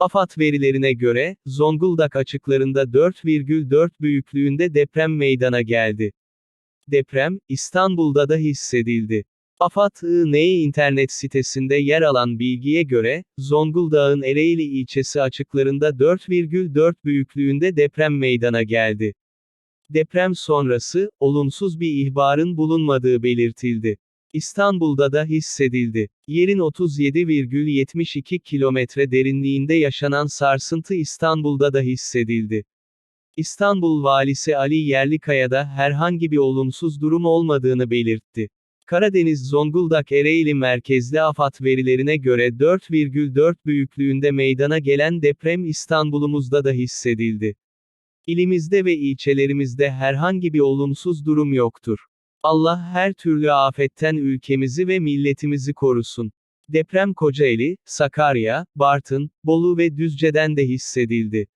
AFAD verilerine göre, Zonguldak açıklarında 4,4 büyüklüğünde deprem meydana geldi. Deprem, İstanbul'da da hissedildi. AFAD-IN internet sitesinde yer alan bilgiye göre, Zonguldak'ın Ereğli ilçesi açıklarında 4,4 büyüklüğünde deprem meydana geldi. Deprem sonrası, olumsuz bir ihbarın bulunmadığı belirtildi. İstanbul'da da hissedildi. Yerin 37,72 kilometre derinliğinde yaşanan sarsıntı İstanbul'da da hissedildi. İstanbul Valisi Ali Yerlikaya da herhangi bir olumsuz durum olmadığını belirtti. Karadeniz Zonguldak Ereğli merkezli AFAD verilerine göre 4,4 büyüklüğünde meydana gelen deprem İstanbul'umuzda da hissedildi. İlimizde ve ilçelerimizde herhangi bir olumsuz durum yoktur. Allah her türlü afetten ülkemizi ve milletimizi korusun. Deprem Kocaeli, Sakarya, Bartın, Bolu ve Düzce'den de hissedildi.